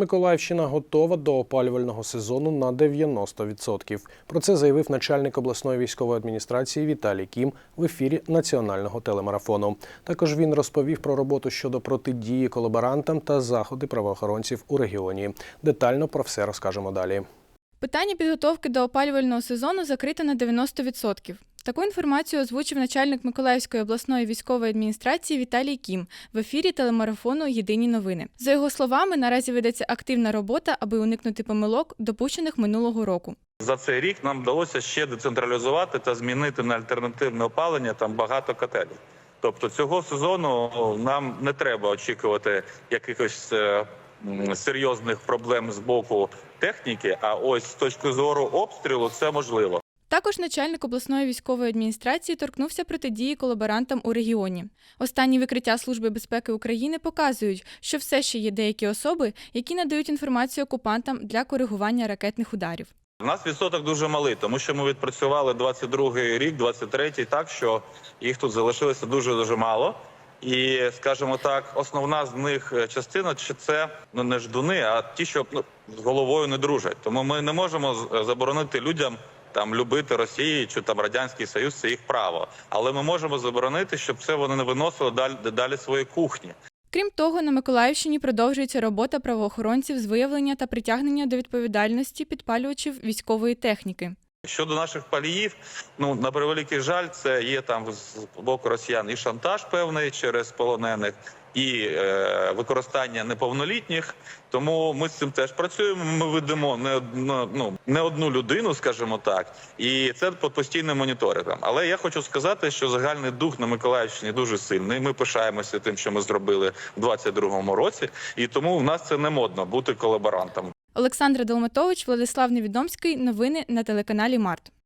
Миколаївщина готова до опалювального сезону на 90%. Про це заявив начальник обласної військової адміністрації Віталій Кім в ефірі національного телемарафону. Також він розповів про роботу щодо протидії колаборантам та заходи правоохоронців у регіоні. Детально про все розкажемо далі. Питання підготовки до опалювального сезону закрите на 90%. Таку інформацію озвучив начальник Миколаївської обласної військової адміністрації Віталій Кім в ефірі телемарафону Єдині новини. За його словами, наразі ведеться активна робота, аби уникнути помилок, допущених минулого року. За цей рік нам вдалося ще децентралізувати та змінити на альтернативне опалення там багато котелів. Тобто цього сезону нам не треба очікувати якихось е, серйозних проблем з боку техніки. А ось з точки зору обстрілу це можливо. Також начальник обласної військової адміністрації торкнувся протидії колаборантам у регіоні. Останні викриття Служби безпеки України показують, що все ще є деякі особи, які надають інформацію окупантам для коригування ракетних ударів. У нас відсоток дуже малий, тому що ми відпрацювали 22-й рік, 23-й, так що їх тут залишилося дуже дуже мало. І скажімо так, основна з них е, частина чи це ну не ждуни, а ті, що ну, з головою не дружать. Тому ми не можемо заборонити людям там любити Росію чи там радянський союз. Це їх право, але ми можемо заборонити, щоб це вони не виносили далі далі свої кухні. Крім того, на Миколаївщині продовжується робота правоохоронців з виявлення та притягнення до відповідальності підпалювачів військової техніки. Щодо наших паліїв, ну на превеликий жаль, це є там з боку росіян і шантаж певний через полонених, і е, використання неповнолітніх. Тому ми з цим теж працюємо. Ми ведемо не ну не одну людину, скажімо так, і це по постійним моніторингом. Але я хочу сказати, що загальний дух на Миколаївщині дуже сильний. Ми пишаємося тим, що ми зробили в 22-му році, і тому в нас це не модно бути колаборантом. Олександра Долматович, Владислав Невідомський. Новини на телеканалі Март.